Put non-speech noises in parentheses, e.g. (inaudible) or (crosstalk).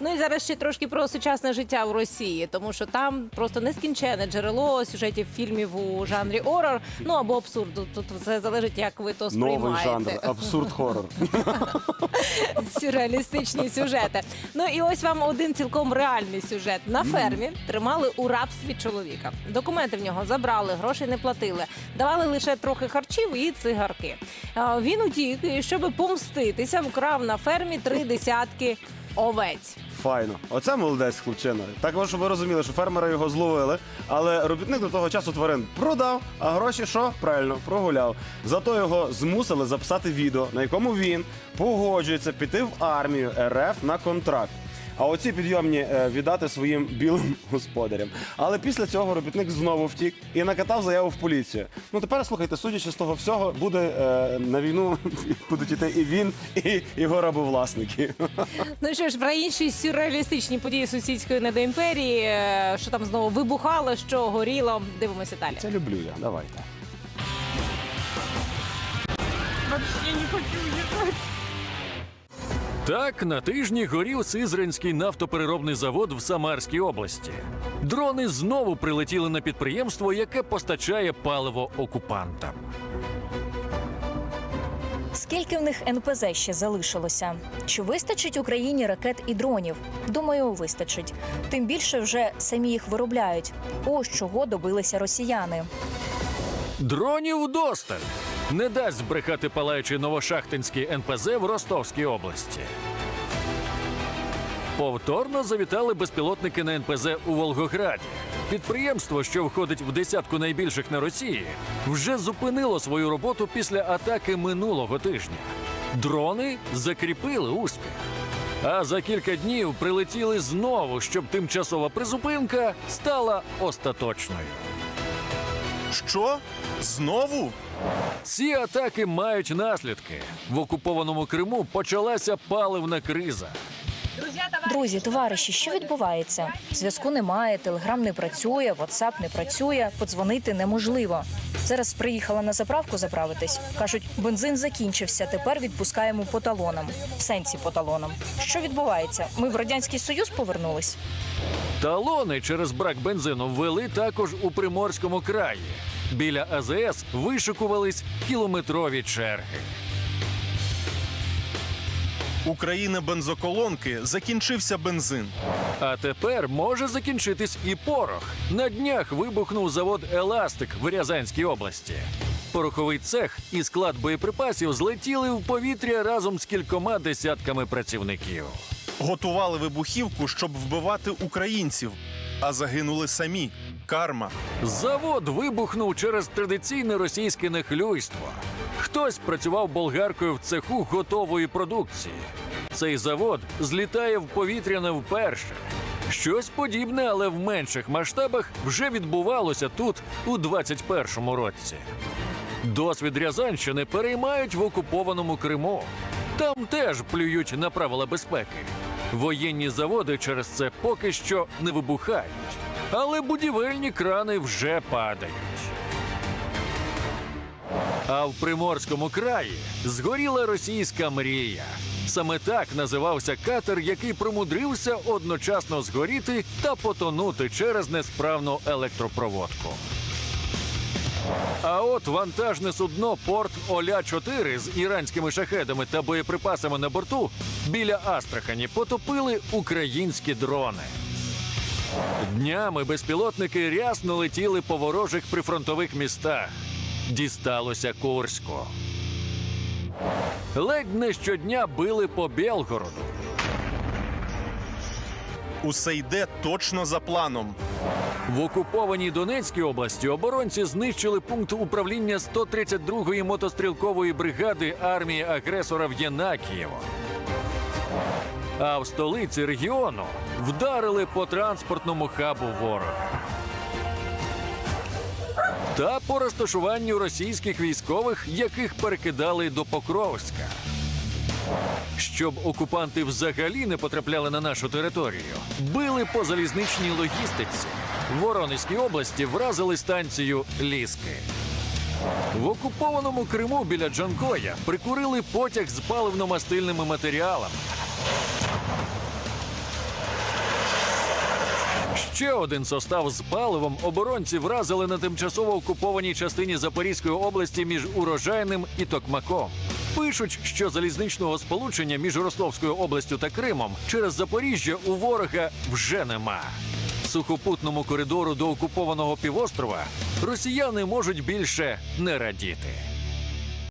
Ну і зараз ще трошки про сучасне життя в Росії, тому що там просто нескінченне джерело сюжетів фільмів у жанрі орор, ну або абсурду. Тут все залежить, як ви то Новий сприймаєте. жанр, абсурд хорор. (laughs) сюрреалістичні сюжети. Ну і ось вам один цілком реальний сюжет. На фермі тримали у рабстві чоловіка. Документи в нього забрали, грошей не платили, давали лише трохи харчів і цигарки. Він утік, і щоб помститися, вкрав на фермі три десятки овець. Файно. Оце молодець хлопчина. Так, щоб ви розуміли, що фермери його зловили, але робітник до того часу тварин продав, а гроші що? Правильно, прогуляв. Зато його змусили записати відео, на якому він погоджується піти в армію РФ на контракт. А оці підйомні е, віддати своїм білим (laughs) господарям. Але після цього робітник знову втік і накатав заяву в поліцію. Ну тепер слухайте, судячи з того всього, буде е, на війну (laughs) будуть іти і він, і його рабовласники. (laughs) Ну що ж, про інші сюрреалістичні події сусідської недоімперії, е, що там знову вибухало, що горіло. Дивимося далі. Це люблю я. Давайте. Так, на тижні горів Сизранський нафтопереробний завод в Самарській області. Дрони знову прилетіли на підприємство, яке постачає паливо окупантам. Скільки в них НПЗ ще залишилося? Чи вистачить Україні ракет і дронів? Думаю, вистачить. Тим більше вже самі їх виробляють. Ось чого добилися росіяни. Дронів удосталь. Не дасть збрехати палаючий новошахтинський НПЗ в Ростовській області. Повторно завітали безпілотники на НПЗ у Волгограді. Підприємство, що входить в десятку найбільших на Росії, вже зупинило свою роботу після атаки минулого тижня. Дрони закріпили успіх. А за кілька днів прилетіли знову, щоб тимчасова призупинка стала остаточною. Що? Знову? Ці атаки мають наслідки. В окупованому Криму почалася паливна криза. Друзі, товариші, що відбувається? Зв'язку немає, телеграм не працює, ватсап не працює, подзвонити неможливо. Зараз приїхала на заправку заправитись. кажуть, бензин закінчився. Тепер відпускаємо по талонам. В сенсі по талонам. Що відбувається? Ми в радянський союз повернулись. Талони через брак бензину ввели також у Приморському краї. Біля АЗС вишикувались кілометрові черги. У країни бензоколонки закінчився бензин. А тепер може закінчитись і порох. На днях вибухнув завод Еластик в Рязанській області. Пороховий цех і склад боєприпасів злетіли в повітря разом з кількома десятками працівників. Готували вибухівку, щоб вбивати українців, а загинули самі. Карма. Завод вибухнув через традиційне російське нехлюйство. Хтось працював болгаркою в цеху готової продукції. Цей завод злітає в повітря не вперше. Щось подібне, але в менших масштабах вже відбувалося тут у 21-му році. Досвід Рязанщини переймають в окупованому Криму. Там теж плюють на правила безпеки. Воєнні заводи через це поки що не вибухають, але будівельні крани вже падають. А в Приморському краї згоріла російська мрія. Саме так називався катер, який примудрився одночасно згоріти та потонути через несправну електропроводку. А от вантажне судно Порт Оля 4 з іранськими шахедами та боєприпасами на борту біля Астрахані потопили українські дрони. Днями безпілотники рясно летіли по ворожих прифронтових містах. Дісталося Курську. Ледь не щодня били по Белгороду. Усе йде точно за планом. В окупованій Донецькій області оборонці знищили пункт управління 132-ї мотострілкової бригади армії агресора в Єнакієво. А в столиці регіону вдарили по транспортному хабу ворога. Та по розташуванню російських військових, яких перекидали до Покровська. Щоб окупанти взагалі не потрапляли на нашу територію, били по залізничній логістиці. В Воронезькій області вразили станцію Ліски. В окупованому Криму біля Джанкоя прикурили потяг з паливно-мастильними матеріалами. Ще один состав з паливом оборонці вразили на тимчасово окупованій частині Запорізької області між урожайним і Токмаком. Пишуть, що залізничного сполучення між Ростовською областю та Кримом через Запоріжжя у ворога вже нема. Сухопутному коридору до окупованого півострова росіяни можуть більше не радіти.